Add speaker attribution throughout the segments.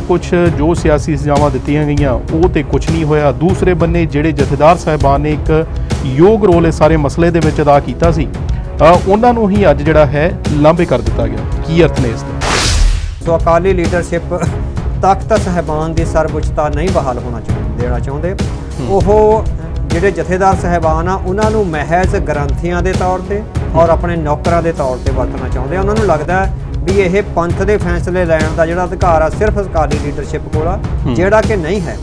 Speaker 1: ਕੁਝ ਜੋ ਸਿਆਸੀ ਸਜ਼ਾਵਾਂ ਦਿੱਤੀਆਂ ਗਈਆਂ ਉਹ ਤੇ ਕੁਝ ਨਹੀਂ ਹੋਇਆ। ਦੂਸਰੇ ਬੰਨੇ ਜਿਹੜੇ ਜਥੇਦਾਰ ਸਾਹਿਬਾਨ ਨੇ ਇੱਕ ਯੋਗ ਰੋਲ ਇਸ ਸਾਰੇ ਮਸਲੇ ਦੇ ਵਿੱਚ ਅਦਾ ਕੀਤਾ ਸੀ ਉਹਨਾਂ ਨੂੰ ਹੀ ਅੱਜ ਜਿਹੜਾ ਹੈ ਲਾਂਭੇ ਕਰ ਦਿੱਤਾ ਗਿਆ। ਕੀ ਅਰਥ ਨੇ ਇਸ ਦੇ?
Speaker 2: ਸੋ ਅਕਾਲੀ ਲੀਡਰਸ਼ਿਪ ਤਖਤ ਸਹਿਬਾਨ ਦੀ ਸਰਵਉੱਚਤਾ ਨਹੀਂ ਬਹਾਲ ਹੋਣਾ ਚਾਹੁੰਦੇ ਦੇਣਾ ਚਾਹੁੰਦੇ। ਉਹ ਜਿਹੜੇ ਜਥੇਦਾਰ ਸਹਿਬਾਨ ਆ ਉਹਨਾਂ ਨੂੰ ਮਹਿਜ਼ ਗ੍ਰੰਥੀਆਂ ਦੇ ਤੌਰ ਤੇ ਔਰ ਆਪਣੇ ਨੌਕਰਾਂ ਦੇ ਤੌਰ ਤੇ ਵਰਤਣਾ ਚਾਹੁੰਦੇ ਆ। ਉਹਨਾਂ ਨੂੰ ਲੱਗਦਾ ਹੈ ਵੀ ਇਹ ਪੰਥ ਦੇ ਫੈਸਲੇ ਲੈਣ ਦਾ ਜਿਹੜਾ ਅਧਿਕਾਰ ਆ ਸਿਰਫ ਅਕਾਲੀ ਲੀਡਰਸ਼ਿਪ ਕੋਲ ਆ ਜਿਹੜਾ ਕਿ ਨਹੀਂ ਹੈ।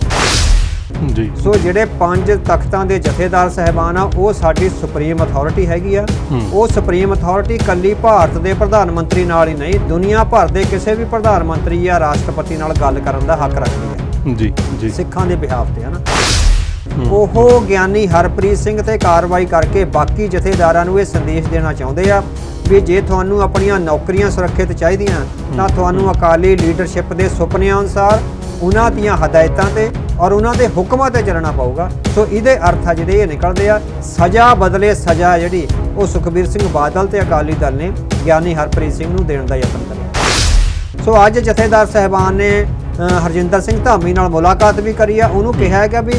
Speaker 1: ਜੀ।
Speaker 2: ਸੋ ਜਿਹੜੇ ਪੰਜ ਤਖਤਾਂ ਦੇ ਜਥੇਦਾਰ ਸਹਿਬਾਨ ਆ ਉਹ ਸਾਡੀ ਸੁਪਰੀਮ ਅਥਾਰਟੀ ਹੈਗੀ ਆ। ਉਹ ਸੁਪਰੀਮ ਅਥਾਰਟੀ ਕੱਲੀ ਭਾਰਤ ਦੇ ਪ੍ਰਧਾਨ ਮੰਤਰੀ ਨਾਲ ਹੀ ਨਹੀਂ ਦੁਨੀਆ ਭਰ ਦੇ ਕਿਸੇ ਵੀ ਪ੍ਰਧਾਨ ਮੰਤਰੀ ਜਾਂ ਰਾਸ਼ਟਰਪਤੀ ਨਾਲ ਗੱਲ ਕਰਨ ਦਾ ਹੱਕ ਰੱਖਦੀ ਹੈ।
Speaker 1: ਜੀ ਜੀ।
Speaker 2: ਸਿੱਖਾਂ ਦੇ ਬਿਹਾਫ ਤੇ ਹਨਾ ਉਹ ਗਿਆਨੀ ਹਰਪ੍ਰੀਤ ਸਿੰਘ ਤੇ ਕਾਰਵਾਈ ਕਰਕੇ ਬਾਕੀ ਜਥੇਦਾਰਾਂ ਨੂੰ ਇਹ ਸੰਦੇਸ਼ ਦੇਣਾ ਚਾਹੁੰਦੇ ਆ ਵੀ ਜੇ ਤੁਹਾਨੂੰ ਆਪਣੀਆਂ ਨੌਕਰੀਆਂ ਸੁਰੱਖਿਅਤ ਚਾਹੀਦੀਆਂ ਤਾਂ ਤੁਹਾਨੂੰ ਅਕਾਲੀ ਲੀਡਰਸ਼ਿਪ ਦੇ ਸੁਪਨਿਆਂ ਅਨੁਸਾਰ ਉਹਨਾਂ ਦੀਆਂ ਹਦਾਇਤਾਂ ਤੇ ਔਰ ਉਹਨਾਂ ਦੇ ਹੁਕਮਾਂ ਤੇ ਚੱਲਣਾ ਪਊਗਾ। ਸੋ ਇਹਦੇ ਅਰਥ ਆ ਜਿਹੜੇ ਇਹ ਨਿਕਲਦੇ ਆ ਸਜ਼ਾ ਬਦਲੇ ਸਜ਼ਾ ਜਿਹੜੀ ਉਹ ਸੁਖਬੀਰ ਸਿੰਘ ਬਾਦਲ ਤੇ ਅਕਾਲੀ ਦਲ ਨੇ ਗਿਆਨੀ ਹਰਪ੍ਰੀਤ ਸਿੰਘ ਨੂੰ ਦੇਣ ਦਾ ਯਤਨ ਕਰਿਆ। ਸੋ ਅੱਜ ਜਥੇਦਾਰ ਸਹਿਬਾਨ ਨੇ ਹਰਜਿੰਦਰ ਸਿੰਘ ਧਾਮੀ ਨਾਲ ਮੁਲਾਕਾਤ ਵੀ ਕਰੀ ਆ। ਉਹਨੂੰ ਕਿਹਾ ਹੈਗਾ ਵੀ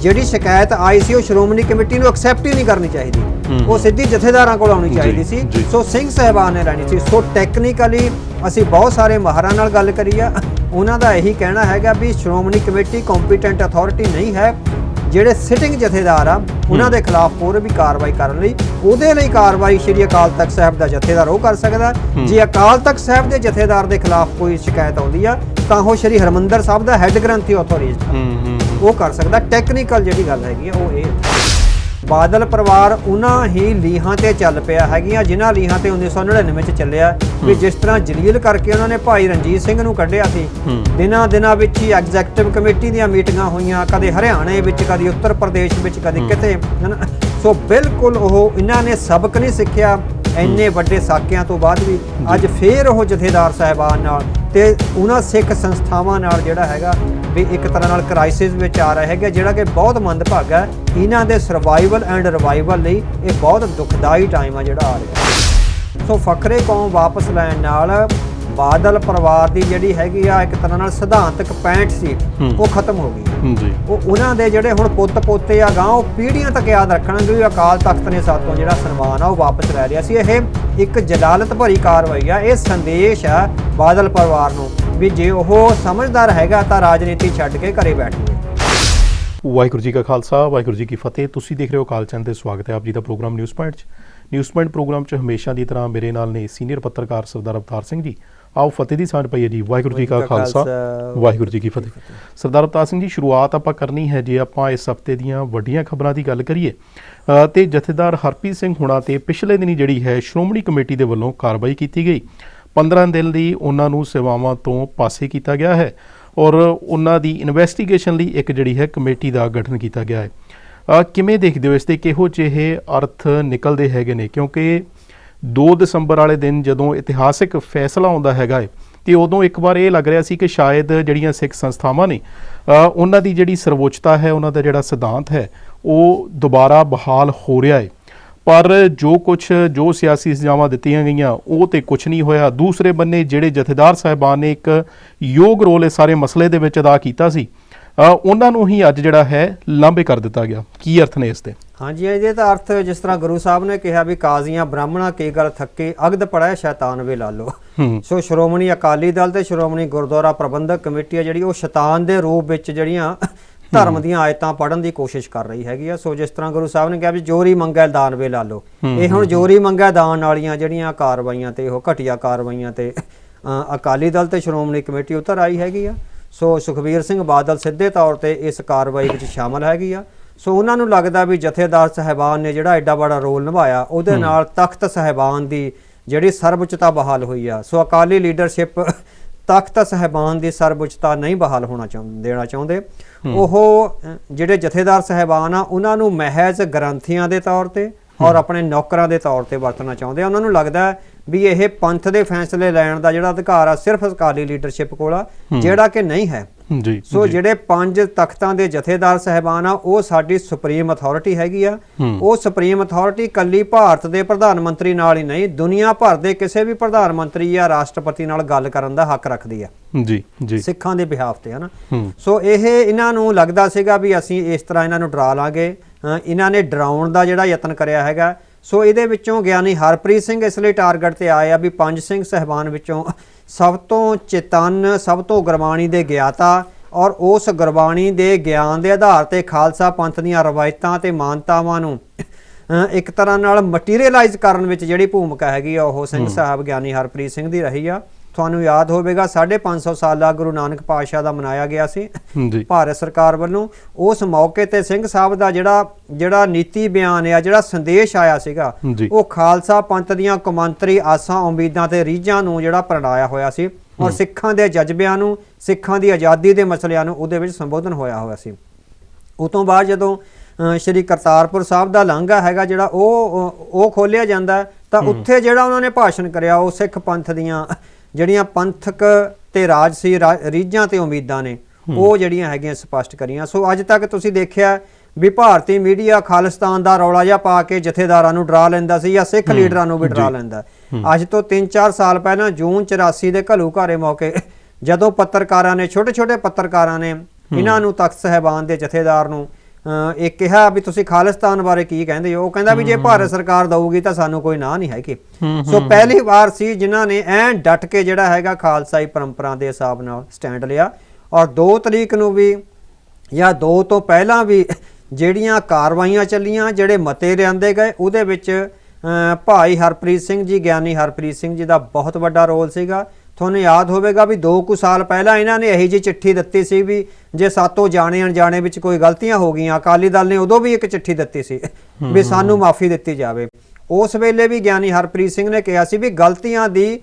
Speaker 2: ਜਿਹੜੀ ਸ਼ਿਕਾਇਤ ਆਈ ਸੀ ਉਹ ਸ਼੍ਰੋਮਣੀ ਕਮੇਟੀ ਨੂੰ ਐਕਸੈਪਟ ਹੀ ਨਹੀਂ ਕਰਨੀ ਚਾਹੀਦੀ। ਉਹ ਸਿੱਧੀ ਜਥੇਦਾਰਾਂ ਕੋਲ ਆਉਣੀ ਚਾਹੀਦੀ ਸੀ। ਸੋ ਸਿੰਘ ਸਹਿਬਾਨ ਨੇ ਲੈਣੀ ਸੀ। ਸੋ ਟੈਕਨੀਕਲੀ ਅਸੀਂ ਬਹੁਤ ਸਾਰੇ ਮਾਹਰਾਂ ਨਾਲ ਗੱਲ ਕਰੀ ਆ। ਉਹਨਾਂ ਦਾ ਇਹੀ ਕਹਿਣਾ ਹੈਗਾ ਵੀ ਸ਼੍ਰੋਮਣੀ ਕਮੇਟੀ ਕੰਪੀਟੈਂਟ ਅਥਾਰਟੀ ਨਹੀਂ ਹੈ। ਜਿਹੜੇ ਸਿਟਿੰਗ ਜਥੇਦਾਰ ਆ ਉਹਨਾਂ ਦੇ ਖਿਲਾਫ ਹੋਰ ਵੀ ਕਾਰਵਾਈ ਕਰਨ ਲਈ। ਉਹਦੇ ਲਈ ਕਾਰਵਾਈ ਸ਼੍ਰੀ ਅਕਾਲ ਤਖਤ ਸਾਹਿਬ ਦਾ ਜਥੇਦਾਰ ਉਹ ਕਰ ਸਕਦਾ। ਜੇ ਅਕਾਲ ਤਖਤ ਸਾਹਿਬ ਦੇ ਜਥੇਦਾਰ ਦੇ ਖਿਲਾਫ ਕੋਈ ਸ਼ਿਕਾਇਤ ਆਉਂਦੀ ਆ ਤਾਂ ਉਹ ਸ਼੍ਰੀ ਹਰਮੰਦਰ ਸਾਹਿਬ ਦਾ ਹੈੱਡ ਗ੍ਰੰਥੀ ਅਥਾਰਟੀ ਉਹ ਕਰ ਸਕਦਾ। ਟੈਕਨੀਕਲ ਜਿਹੜੀ ਗੱਲ ਹੈਗੀ ਆ ਉਹ ਇਹ ਬਾਦਲ ਪਰਿਵਾਰ ਉਹਨਾਂ ਹੀ ਲੀਹਾਂ ਤੇ ਚੱਲ ਪਿਆ ਹੈਗੀਆਂ ਜਿਨ੍ਹਾਂ ਲੀਹਾਂ ਤੇ 1999 ਚ ਚੱਲਿਆ ਵੀ ਜਿਸ ਤਰ੍ਹਾਂ ਜਲੀਲ ਕਰਕੇ ਉਹਨਾਂ ਨੇ ਭਾਈ ਰਣਜੀਤ ਸਿੰਘ ਨੂੰ ਕੱਢਿਆ ਸੀ। ਦਿਨਾਂ ਦਿਨਾਂ ਵਿੱਚ ਹੀ ਐਗਜ਼ੈਕਟਿਵ ਕਮੇਟੀ ਦੀਆਂ ਮੀਟਿੰਗਾਂ ਹੋਈਆਂ ਕਦੇ ਹਰਿਆਣੇ ਵਿੱਚ ਕਦੇ ਉੱਤਰ ਪ੍ਰਦੇਸ਼ ਵਿੱਚ ਕਦੇ ਕਿਤੇ। ਸੋ ਬਿਲਕੁਲ ਉਹ ਇਹਨਾਂ ਨੇ ਸਬਕ ਨਹੀਂ ਸਿੱਖਿਆ ਇੰਨੇ ਵੱਡੇ ਸਾਕਿਆਂ ਤੋਂ ਬਾਅਦ ਵੀ ਅੱਜ ਫੇਰ ਉਹ ਜਥੇਦਾਰ ਸਾਹਿਬਾਨ ਨਾਲ ਤੇ ਉਹਨਾਂ ਸਿੱਖ ਸੰਸਥਾਵਾਂ ਨਾਲ ਜਿਹੜਾ ਹੈਗਾ ਵੀ ਇੱਕ ਤਰ੍ਹਾਂ ਨਾਲ ਕ੍ਰਾਈਸਿਸ ਵਿੱਚ ਆ ਰਿਹਾ ਹੈਗਾ ਜਿਹੜਾ ਕਿ ਬਹੁਤ ਮੰਦਭਾਗਾ ਹੈ। ਇਹਨਾਂ ਦੇ ਸਰਵਾਈਵਲ ਐਂਡ ਰਿਵਾਈਵਲ ਲਈ ਇਹ ਬਹੁਤ ਦੁਖਦਾਈ ਟਾਈਮ ਆ ਜਿਹੜਾ ਆ ਰਿਹਾ। ਸੋ ਫਖਰੇ ਕੌਮ ਵਾਪਸ ਲੈਣ ਨਾਲ ਬਾਦਲ ਪਰਿਵਾਰ ਦੀ ਜਿਹੜੀ ਹੈਗੀ ਆ ਇੱਕ ਤਰ੍ਹਾਂ ਨਾਲ ਸਿਧਾਂਤਕ ਪੈਂਟ ਸੀ
Speaker 1: ਹੂੰ।
Speaker 2: ਉਹ ਖਤਮ ਹੋ ਗਈ।
Speaker 1: ਜੀ
Speaker 2: ਉਹ ਉਹਨਾਂ ਦੇ ਜਿਹੜੇ ਹੁਣ ਪੁੱਤ ਪੋਤੇ ਆ ਗਾਂ ਉਹ ਪੀੜ੍ਹੀਆਂ ਤੱਕ ਯਾਦ ਰੱਖਣਗੇ ਵੀ ਅਕਾਲ ਤਖਤ ਨੇ ਸਾਤੋਂ ਜਿਹੜਾ ਸਨਮਾਨ ਆ ਉਹ ਵਾਪਸ ਲੈ ਲਿਆ ਸੀ। ਇਹ ਇੱਕ ਜਲਾਲਤ ਭਰੀ ਕਾਰਵਾਈ ਆ। ਇਹ ਸੰਦੇਸ਼ ਆ ਬਾਦਲ ਪਰਿਵਾਰ ਨੂੰ ਵੀ ਜੇ ਉਹ ਸਮਝਦਾਰ ਹੈਗਾ ਤਾਂ ਰਾਜਨੀਤੀ ਛੱਡ ਕੇ ਘਰੇ ਬੈਠ। ਜਾਵੇ
Speaker 1: ਵਾਹਿਗੁਰੂ ਜੀ ਕਾ ਖਾਲਸਾ ਵਾਹਿਗੁਰੂ ਜੀ ਕੀ ਫਤਿਹ। ਤੁਸੀਂ ਦੇਖ ਰਹੇ ਹੋ ਕਾਲ ਚੈਨਲ ਤੇ ਸਵਾਗਤ ਹੈ ਆਪ ਜੀ ਦਾ ਪ੍ਰੋਗਰਾਮ ਨਿਊਜ਼ ਪੁਆਇੰਟ 'ਚ। ਨਿਊਜ਼ ਪੁਆਇੰਟ ਪ੍ਰੋਗਰਾਮ 'ਚ ਹਮੇਸ਼ਾ ਦੀ ਤਰ੍ਹਾਂ ਮੇਰੇ ਨਾਲ ਨੇ ਸੀਨੀਅਰ ਪੱਤਰਕਾਰ ਸਰਦਾਰ ਅਵਤਾਰ ਸਿੰਘ ਜੀ। ਆਓ ਫਤਿਹ ਦੀ ਸਾਂਝ ਪਈਏ ਜੀ। ਵਾਹਿਗੁਰੂ ਜੀ ਕਾ ਖਾਲਸਾ। ਵਾਹਿਗੁਰੂ ਜੀ ਕੀ ਫਤਿਹ। ਸਰਦਾਰ ਅਵਤਾਰ ਸਿੰਘ ਜੀ ਸ਼ੁਰੂਆਤ ਆਪਾਂ ਕਰਨੀ ਹੈ ਜੇ ਆਪਾਂ ਇਸ ਹਫ਼ਤੇ ਦੀਆਂ ਵੱਡੀਆਂ ਖਬਰਾਂ ਦੀ ਗੱਲ ਕਰੀਏ। ਤੇ ਜਥੇਦਾਰ ਹਰਪ੍ਰੀਤ ਸਿੰਘ ਹੁਣਾ ਤੇ ਪਿਛਲੇ ਦਿਨੀ ਜਿਹੜੀ ਹੈ ਸ਼੍ਰੋਮਣੀ ਕਮੇਟੀ ਦੇ ਵੱਲੋਂ ਕਾਰਵਾਈ ਕੀਤੀ ਗਈ। 15 ਦਿਨ ਲਈ ਉਹਨਾਂ ਨੂੰ ਸੇਵਾਵਾਂ ਤੋਂ ਪਾਸੇ ਕੀਤਾ ਗਿਆ ਹੈ ਔਰ ਉਹਨਾਂ ਦੀ ਇਨਵੈਸਟੀਗੇਸ਼ਨ ਲਈ ਇੱਕ ਜਿਹੜੀ ਹੈ ਕਮੇਟੀ ਦਾ ਗਠਨ ਕੀਤਾ ਗਿਆ ਹੈ। ਕਿਵੇਂ ਦੇਖਦੇ ਹੋ ਇਸ ਤੇ? ਕਿਹੋ ਜਿਹੇ ਅਰਥ ਨਿਕਲਦੇ ਹੈਗੇ ਨੇ? ਕਿਉਂਕਿ 2 ਦਸੰਬਰ ਵਾਲੇ ਦਿਨ ਜਦੋਂ ਇਤਿਹਾਸਿਕ ਫੈਸਲਾ ਆਉਂਦਾ ਹੈਗਾ ਹੈ ਤੇ ਉਦੋਂ ਇੱਕ ਵਾਰ ਇਹ ਲੱਗ ਰਿਹਾ ਸੀ ਕਿ ਸ਼ਾਇਦ ਜਿਹੜੀਆਂ ਸਿੱਖ ਸੰਸਥਾਵਾਂ ਨੇ ਉਹਨਾਂ ਦੀ ਜਿਹੜੀ ਸਰਵੋਚਤਾ ਹੈ, ਉਹਨਾਂ ਦਾ ਜਿਹੜਾ ਸਿਧਾਂਤ ਹੈ, ਉਹ ਦੁਬਾਰਾ ਬਹਾਲ ਹੋ ਰਿਹਾ ਹੈ ਪਰ ਜੋ ਕੁਝ ਜੋ ਸਿਆਸੀ ਸਜ਼ਾਵਾਂ ਦਿੱਤੀਆਂ ਗਈਆਂ, ਉਹ ਤੇ ਕੁਝ ਨਹੀਂ ਹੋਇਆ। ਦੂਸਰੇ ਬੰਨੇ ਜਿਹੜੇ ਜਥੇਦਾਰ ਸਾਹਿਬਾਨ ਨੇ ਇੱਕ ਯੋਗ ਰੋਲ ਇਸ ਸਾਰੇ ਮਸਲੇ ਦੇ ਵਿੱਚ ਅਦਾ ਕੀਤਾ ਸੀ ਉਹਨਾਂ ਨੂੰ ਹੀ ਅੱਜ ਜਿਹੜਾ ਹੈ ਲਾਂਭੇ ਕਰ ਦਿੱਤਾ ਗਿਆ। ਕੀ ਅਰਥ ਨੇ ਇਸ ਦੇ?
Speaker 2: ਹਾਂਜੀ ਇਹਦੇ ਤਾਂ ਅਰਥ ਜਿਸ ਤਰ੍ਹਾਂ ਗੁਰੂ ਸਾਹਿਬ ਨੇ ਕਿਹਾ ਵੀ ਕਾਜ਼ੀਆਂ ਬ੍ਰਾਹਮਣਾ ਕੀ ਗੱਲ ਥੱਕੇ ਅਗਦ ਪੜਾਏ ਸ਼ੈਤਾਨ ਵੇ ਲਾ ਲੋ
Speaker 1: ਹੂੰ।
Speaker 2: ਸੋ ਸ਼੍ਰੋਮਣੀ ਅਕਾਲੀ ਦਲ ਤੇ ਸ਼੍ਰੋਮਣੀ ਗੁਰਦੁਆਰਾ ਪ੍ਰਬੰਧਕ ਕਮੇਟੀ ਆ ਜਿਹੜੀ ਉਹ ਸ਼ੈਤਾਨ ਦੇ ਰੂਪ ਵਿੱਚ ਜਿਹੜੀਆਂ ਧਰਮ ਦੀਆਂ ਆਇਤਾਂ ਪੜਨ ਦੀ ਕੋਸ਼ਿਸ਼ ਕਰ ਰਹੀ ਹੈਗੀ ਆ। ਸੋ ਜਿਸ ਤਰ੍ਹਾਂ ਗੁਰੂ ਸਾਹਿਬ ਨੇ ਕਿਹਾ ਵੀ ਜੋਰੀ ਮੰਗੈ ਦਾਨ ਵੇ ਲਾ ਲੋ ਇਹ ਹੁਣ ਜੋਰੀ ਮੰਗੈ ਦਾਨ ਵਾਲੀਆਂ ਜਿਹੜੀਆਂ ਕਾਰਵਾਈਆਂ ਤੇ ਉਹ ਘਟੀਆ ਕਾਰਵਾਈਆਂ ਤੇ ਅਕਾਲੀ ਦਲ ਤੇ ਸ਼੍ਰੋਮਣੀ ਕਮੇਟੀ ਉਤਰ ਆਈ ਹੈਗੀ ਆ। ਸੋ ਸੁਖਬੀਰ ਸਿੰਘ ਬਾਦਲ ਸਿੱਧੇ ਤੌਰ ਤੇ ਇਸ ਕਾਰਵਾਈ ਵਿੱਚ ਸ਼ਾਮਲ ਹੈਗੀ ਆ। ਸੋ ਉਹਨਾਂ ਨੂੰ ਲੱਗਦਾ ਵੀ ਜਥੇਦਾਰ ਸਹਿਬਾਨ ਨੇ ਜਿਹੜਾ ਐਡਾ ਬੜਾ ਰੋਲ ਨਿਭਾਇਆ ਉਹਦੇ ਨਾਲ ਤਖਤ ਸਹਿਬਾਨ ਦੀ ਜਿਹੜੀ ਸਰਵਉੱਚਤਾ ਬਹਾਲ ਹੋਈ ਆ। ਸੋ ਅਕਾਲੀ ਲੀਡਰਸ਼ਿਪ ਤਖਤ ਸਹਿਬਾਨ ਦੀ ਸਰਵਉੱਚਤਾ ਨਹੀਂ ਬਹਾਲ ਹੋਣਾ ਚਾਹੁੰਦੇ ਦੇਣਾ ਚਾਹੁੰਦੇ। ਉਹ ਜਿਹੜੇ ਜਥੇਦਾਰ ਸਹਿਬਾਨ ਆ ਉਹਨਾਂ ਨੂੰ ਮਹਿਜ਼ ਗ੍ਰੰਥੀਆਂ ਦੇ ਤੌਰ ਤੇ ਔਰ ਆਪਣੇ ਨੌਕਰਾਂ ਦੇ ਤੌਰ ਤੇ ਵਰਤਣਾ ਚਾਹੁੰਦੇ ਆ। ਉਹਨਾਂ ਨੂੰ ਲੱਗਦਾ ਹੈ ਵੀ ਇਹ ਪੰਥ ਦੇ ਫੈਸਲੇ ਲੈਣ ਦਾ ਜਿਹੜਾ ਅਧਿਕਾਰ ਆ ਸਿਰਫ ਅਕਾਲੀ ਲੀਡਰਸ਼ਿਪ ਕੋਲ ਆ ਜਿਹੜਾ ਕਿ ਨਹੀਂ ਹੈ।
Speaker 1: ਜੀ
Speaker 2: ਸੋ ਜਿਹੜੇ ਪੰਜ ਤਖਤਾਂ ਦੇ ਜਥੇਦਾਰ ਸਹਿਬਾਨ ਆ ਉਹ ਸਾਡੀ ਸੁਪਰੀਮ ਅਥਾਰਟੀ ਹੈਗੀ ਆ। ਉਹ ਸੁਪਰੀਮ ਅਥਾਰਟੀ ਕੱਲੀ ਭਾਰਤ ਦੇ ਪ੍ਰਧਾਨ ਮੰਤਰੀ ਨਾਲ ਹੀ ਨਹੀਂ ਦੁਨੀਆ ਭਰ ਦੇ ਕਿਸੇ ਵੀ ਪ੍ਰਧਾਨ ਮੰਤਰੀ ਜਾਂ ਰਾਸ਼ਟਰਪਤੀ ਨਾਲ ਗੱਲ ਕਰਨ ਦਾ ਹੱਕ ਰੱਖਦੀ ਆ।
Speaker 1: ਜੀ ਜੀ।
Speaker 2: ਸਿੱਖਾਂ ਦੇ ਬਿਹਾਫ ਤੇ ਹਨਾ। ਸੋ ਇਹ ਇਹਨਾਂ ਨੂੰ ਲੱਗਦਾ ਸੀਗਾ ਵੀ ਅਸੀਂ ਇਸ ਤਰ੍ਹਾਂ ਇਹਨਾਂ ਨੂੰ ਡਰਾ ਲਾਂਗੇ। ਇਹਨਾਂ ਨੇ ਡਰਾਉਣ ਦਾ ਜਿਹੜਾ ਯਤਨ ਕਰਿਆ ਹੈਗਾ ਸੋ ਇਹਦੇ ਵਿੱਚੋਂ ਗਿਆਨੀ ਹਰਪ੍ਰੀਤ ਸਿੰਘ ਇਸ ਲਈ ਟਾਰਗੇਟ ਤੇ ਆਏ ਆ ਵੀ ਪੰਜ ਸਿੰਘ ਸਹਿਬਾਨ ਵਿੱਚੋਂ ਸਭ ਤੋਂ ਚੇਤਨ ਸਭ ਤੋਂ ਗੁਰਬਾਣੀ ਦੇ ਗਿਆਤਾ ਔਰ ਉਸ ਗੁਰਬਾਣੀ ਦੇ ਗਿਆਨ ਦੇ ਆਧਾਰ ਤੇ ਖਾਲਸਾ ਪੰਥ ਦੀਆਂ ਰਵਾਇਤਾਂ ਤੇ ਮਾਨਤਾਵਾਂ ਨੂੰ ਇੱਕ ਤਰ੍ਹਾਂ ਨਾਲ ਮਟੀਰੀਅਲਾਈਜ਼ ਕਰਨ ਵਿੱਚ ਜਿਹੜੀ ਭੂਮਿਕਾ ਹੈਗੀ ਆ ਉਹ ਸਿੰਘ ਸਾਹਿਬ ਗਿਆਨੀ ਹਰਪ੍ਰੀਤ ਸਿੰਘ ਦੀ ਰਹੀ ਆ। ਤੁਹਾਨੂੰ ਯਾਦ ਹੋਵੇਗਾ 550 ਸਾਲਾ ਗੁਰੂ ਨਾਨਕ ਪਾਤਸ਼ਾਹ ਦਾ ਮਨਾਇਆ ਗਿਆ ਸੀ।
Speaker 1: ਜੀ।
Speaker 2: ਭਾਰਤ ਸਰਕਾਰ ਵੱਲੋਂ ਉਸ ਮੌਕੇ ਤੇ ਸਿੰਘ ਸਾਹਿਬ ਦਾ ਜਿਹੜਾ ਜਿਹੜਾ ਨੀਤੀ ਬਿਆਨ ਆ ਜਿਹੜਾ ਸੰਦੇਸ਼ ਆਇਆ ਸੀਗਾ। ਉਹ ਖਾਲਸਾ ਪੰਥ ਦੀਆਂ ਕੌਮਾਂਤਰੀ ਆਸਾਂ ਉਮੀਦਾਂ ਤੇ ਰੀਝਾਂ ਨੂੰ ਜਿਹੜਾ ਪ੍ਰਣਾਇਆ ਹੋਇਆ ਸੀ ਔਰ ਸਿੱਖਾਂ ਦੇ ਜਜ਼ਬਿਆਂ ਨੂੰ ਸਿੱਖਾਂ ਦੀ ਆਜ਼ਾਦੀ ਦੇ ਮਸਲਿਆਂ ਨੂੰ ਉਹਦੇ ਵਿੱਚ ਸੰਬੋਧਨ ਹੋਇਆ ਹੋਇਆ ਸੀ। ਉਹ ਤੋਂ ਬਾਅਦ ਜਦੋਂ ਸ਼੍ਰੀ ਕਰਤਾਰਪੁਰ ਸਾਹਿਬ ਦਾ ਲਾਂਘਾ ਹੈਗਾ ਜਿਹੜਾ ਉਹ ਉਹ- ਖੋਲਿਆ ਜਾਂਦਾ ਤਾਂ ਉੱਥੇ ਜਿਹੜਾ ਉਹਨਾਂ ਨੇ ਭਾਸ਼ਣ ਕਰਿਆ ਉਹ ਸਿੱਖ ਪੰਥ ਦੀਆਂ ਜਿਹੜੀਆਂ ਪੰਥਕ ਤੇ ਰਾਜਸੀ ਰੀਝਾਂ ਤੇ ਉਮੀਦਾਂ ਨੇ ਉਹ ਜਿਹੜੀਆਂ ਹੈਗੀਆਂ ਸਪਸ਼ਟ ਕਰੀਆਂ। ਸੋ ਅੱਜ ਤੱਕ ਤੁਸੀਂ ਦੇਖਿਆ ਵੀ ਭਾਰਤੀ ਮੀਡੀਆ ਖਾਲਿਸਤਾਨ ਦਾ ਰੌਲਾ ਜਿਹਾ ਪਾ ਕੇ ਜਥੇਦਾਰਾਂ ਨੂੰ ਡਰਾ ਲੈਂਦਾ ਸੀ ਜਾਂ ਸਿੱਖ ਲੀਡਰਾਂ ਨੂੰ ਵੀ ਡਰਾ ਲੈਂਦਾ। ਅੱਜ ਤੋਂ 3-4 ਸਾਲ ਪਹਿਲਾਂ ਜੂਨ 84 ਦੇ ਘੱਲੂ ਘਾਰੇ ਮੌਕੇ ਜਦੋਂ ਪੱਤਰਕਾਰਾਂ ਨੇ ਛੋਟੇ-ਛੋਟੇ ਪੱਤਰਕਾਰਾਂ ਨੇ ਇਹਨਾਂ ਨੂੰ ਤਖਤ ਸਹਿਬਾਨ ਦੇ ਜਥੇਦਾਰ ਨੂੰ ਇਹ ਕਿਹਾ ਵੀ ਤੁਸੀਂ ਖਾਲਿਸਤਾਨ ਬਾਰੇ ਕੀ ਕਹਿੰਦੇ ਹੋ? ਉਹ ਕਹਿੰਦਾ ਵੀ ਜੇ ਭਾਰਤ ਸਰਕਾਰ ਦਊਗੀ ਤਾਂ ਸਾਨੂੰ ਕੋਈ ਨਾ ਨਹੀਂ ਹੈਗੀ। ਸੋ ਪਹਿਲੀ ਵਾਰ ਸੀ ਜਿਨ੍ਹਾਂ ਨੇ ਐਨ ਡਟ ਕੇ ਜਿਹੜਾ ਹੈਗਾ ਖਾਲਸਾਈ ਪਰੰਪਰਾ ਦੇ ਹਿਸਾਬ ਨਾਲ ਸਟੈਂਡ ਲਿਆ। ਔਰ 2 ਤਰੀਕ ਨੂੰ ਵੀ ਜਾਂ 2 ਤੋਂ ਪਹਿਲਾਂ ਵੀ ਜਿਹੜੀਆਂ ਕਾਰਵਾਈਆਂ ਚੱਲੀਆਂ ਜਿਹੜੇ ਮਤੇ ਲਿਆਂਦੇ ਗਏ ਉਹਦੇ ਵਿੱਚ ਭਾਈ ਹਰਪ੍ਰੀਤ ਸਿੰਘ ਜੀ ਗਿਆਨੀ ਹਰਪ੍ਰੀਤ ਸਿੰਘ ਜੀ ਦਾ ਬਹੁਤ ਵੱਡਾ ਰੋਲ ਸੀਗਾ। ਤੁਹਾਨੂੰ ਯਾਦ ਹੋਵੇਗਾ ਵੀ 2 ਕੁ ਸਾਲ ਪਹਿਲਾਂ ਇਹਨਾਂ ਨੇ ਇਹੀ ਜੀ ਚਿੱਠੀ ਦਿੱਤੀ ਸੀ ਵੀ ਜੇ ਸਾਤੋਂ ਜਾਣੇ ਅਣਜਾਣੇ ਵਿੱਚ ਕੋਈ ਗਲਤੀਆਂ ਹੋ ਗਈਆਂ ਅਕਾਲੀ ਦਲ ਨੇ ਉਦੋਂ ਵੀ ਇੱਕ ਚਿੱਠੀ ਦਿੱਤੀ ਸੀ ਵੀ ਸਾਨੂੰ ਮਾਫੀ ਦਿੱਤੀ ਜਾਵੇ। ਉਸ ਵੇਲੇ ਵੀ ਗਿਆਨੀ ਹਰਪ੍ਰੀਤ ਸਿੰਘ ਨੇ ਕਿਹਾ ਸੀ ਵੀ ਗਲਤੀਆਂ ਦੀ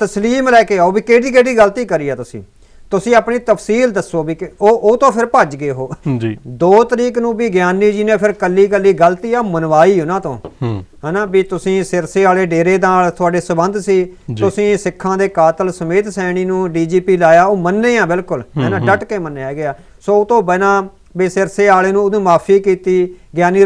Speaker 2: ਤਸਲੀਮ ਲੈ ਕੇ ਆਓ ਵੀ ਕਿਹੜੀ ਕਿਹੜੀ ਗਲਤੀ ਕਰੀ ਆ ਤੁਸੀਂ। ਤੁਸੀਂ ਆਪਣੀ ਤਫਸੀਲ ਦੱਸੋ ਵੀ ਕਿ ਉਹ ਉਹ ਤੋਂ ਫਿਰ ਭੱਜ ਗਏ ਉਹ।
Speaker 1: ਜੀ।
Speaker 2: 2 ਤਰੀਕ ਨੂੰ ਵੀ ਗਿਆਨੀ ਜੀ ਨੇ ਫਿਰ ਕੱਲੀ ਕੱਲੀ ਗਲਤੀ ਆ ਮਨਵਾਈ ਉਹਨਾਂ ਤੋਂ।
Speaker 1: ਹੂੰ।
Speaker 2: ਹਨਾ ਵੀ ਤੁਸੀਂ ਸਿਰਸੇ ਵਾਲੇ ਡੇਰੇ ਨਾਲ ਤੁਹਾਡੇ ਸਬੰਧ ਸੀ। ਤੁਸੀਂ ਸਿੱਖਾਂ ਦੇ ਕਾਤਲ ਸਮੇਤ ਸੈਣੀ ਨੂੰ ਡੀਜੀਪੀ ਲਾਇਆ ਉਹ ਮੰਨੇ ਆ ਬਿਲਕੁਲ। ਹੈਨਾ ਡਟ ਕੇ ਮੰਨਿਆ ਗਿਆ। ਸੋ ਉਹ ਤੋਂ ਬਿਨਾ ਵੀ ਸਿਰਸੇ ਵਾਲੇ ਨੂੰ ਉਹਨੂੰ ਮਾਫੀ ਕੀਤੀ ਗਿਆਨੀ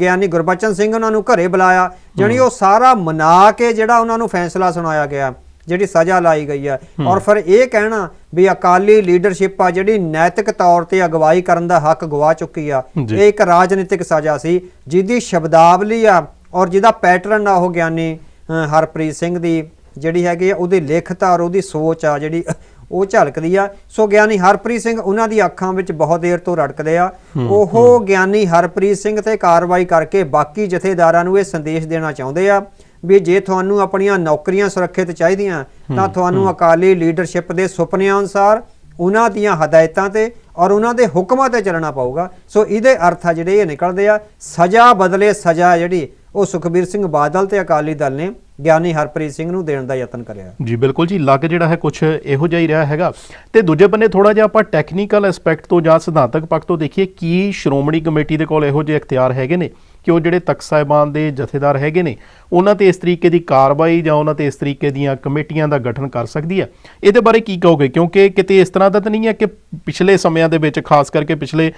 Speaker 2: ਗਿਆਨੀ ਗੁਰਬਚਨ ਸਿੰਘ ਉਹਨਾਂ ਨੂੰ ਘਰੇ ਬੁਲਾਇਆ ਜਾਣੀ ਉਹ ਸਾਰਾ ਮਨਾ ਕੇ ਜਿਹੜਾ ਉਹਨਾਂ ਨੂੰ ਫੈਸਲਾ ਸੁਣਾਇਆ ਗਿਆ। ਜਿਹੜੀ ਸਜ਼ਾ ਲਾਈ ਗਈ ਆ ਔਰ ਫਿਰ ਇਹ ਕਹਿਣਾ ਵੀ ਅਕਾਲੀ ਲੀਡਰਸ਼ਿਪ ਆ ਜਿਹੜੀ ਨੈਤਿਕ ਤੌਰ ਤੇ ਅਗਵਾਈ ਕਰਨ ਦਾ ਹੱਕ ਗਵਾ ਚੁੱਕੀ ਆ। ਇਹ ਇੱਕ ਰਾਜਨੀਤਿਕ ਸਜ਼ਾ ਸੀ ਜਿਹਦੀ ਸ਼ਬਦਾਵਲੀ ਆ ਔਰ ਜਿਹਦਾ ਪੈਟਰਨ ਆ ਉਹ ਗਿਆਨੀ ਹਰਪ੍ਰੀਤ ਸਿੰਘ ਦੀ ਜਿਹੜੀ ਹੈਗੀ ਆ ਉਹਦੀ ਲਿਖਤ ਔਰ ਉਹਦੀ ਸੋਚ ਆ ਜਿਹੜੀ ਉਹ ਝਲਕਦੀ ਆ। ਸੋ ਗਿਆਨੀ ਹਰਪ੍ਰੀਤ ਸਿੰਘ ਉਹਨਾਂ ਦੀ ਅੱਖਾਂ ਵਿੱਚ ਬਹੁਤ ਦੇਰ ਤੋਂ ਰੜਕਦੇ ਆ। ਉਹ ਗਿਆਨੀ ਹਰਪ੍ਰੀਤ ਸਿੰਘ ਤੇ ਕਾਰਵਾਈ ਕਰਕੇ ਬਾਕੀ ਜਥੇਦਾਰਾਂ ਨੂੰ ਇਹ ਸੰਦੇਸ਼ ਦੇਣਾ ਚਾਹੁੰਦੇ ਆ ਵੀ ਜੇ ਤੁਹਾਨੂੰ ਆਪਣੀਆਂ ਨੌਕਰੀਆਂ ਸੁਰੱਖਿਅਤ ਚਾਹੀਦੀਆਂ ਤਾਂ ਤੁਹਾਨੂੰ ਅਕਾਲੀ ਲੀਡਰਸ਼ਿਪ ਦੇ ਸੁਪਨਿਆਂ ਅਨੁਸਾਰ ਉਹਨਾਂ ਦੀਆਂ ਹਦਾਇਤਾਂ ਤੇ ਔਰ ਉਹਨਾਂ ਦੇ ਹੁਕਮਾਂ ਤੇ ਚੱਲਣਾ ਪਊਗਾ। ਸੋ ਇਹਦੇ ਅਰਥ ਆ ਜਿਹੜੇ ਇਹ ਨਿਕਲਦੇ ਆ ਸਜ਼ਾ ਬਦਲੇ ਸਜ਼ਾ ਜਿਹੜੀ ਉਹ ਸੁਖਬੀਰ ਸਿੰਘ ਬਾਦਲ ਤੇ ਅਕਾਲੀ ਦਲ ਨੇ ਗਿਆਨੀ ਹਰਪ੍ਰੀਤ ਸਿੰਘ ਨੂੰ ਦੇਣ ਦਾ ਯਤਨ ਕਰਿਆ।
Speaker 1: ਜੀ ਬਿਲਕੁਲ ਜੀ ਲੱਗ ਜਿਹੜਾ ਹੈ ਕੁਝ ਇਹੋ ਜਿਹਾ ਹੀ ਰਿਹਾ ਹੈਗਾ। ਤੇ ਦੂਜੇ ਬੰਨੇ ਥੋੜਾ ਜਿਹਾ ਆਪਾਂ ਟੈਕਨੀਕਲ ਐਸਪੈਕਟ ਤੋਂ ਜਾਂ ਸਿਧਾਂਤਕ ਪੱਖ ਤੋਂ ਦੇਖੀਏ ਕੀ ਸ਼੍ਰੋਮਣੀ ਕਮੇਟੀ ਦੇ ਕੋਲ ਇਹੋ ਜਿਹੇ ਇਖਤਿਆਰ ਹੈਗੇ ਨੇ? ਕਿ ਉਹ ਜਿਹੜੇ ਤਖਤ ਸਾਹਿਬਾਨ ਦੇ ਜਥੇਦਾਰ ਹੈਗੇ ਨੇ, ਉਹਨਾਂ ਤੇ ਇਸ ਤਰੀਕੇ ਦੀ ਕਾਰਵਾਈ ਜਾਂ ਉਹਨਾਂ ਤੇ ਇਸ ਤਰੀਕੇ ਦੀਆਂ ਕਮੇਟੀਆਂ ਦਾ ਗਠਨ ਕਰ ਸਕਦੀ ਹੈ। ਇਹਦੇ ਬਾਰੇ ਕੀ ਕਹੋਗੇ? ਕਿਉਂਕਿ ਕਿਤੇ ਇਸ ਤਰ੍ਹਾਂ ਦਾ ਤਾਂ ਨਹੀਂ ਹੈ ਕਿ ਪਿਛਲੇ ਸਮਿਆਂ ਦੇ ਵਿੱਚ, ਖਾਸ ਕਰਕੇ ਪਿਛਲੇ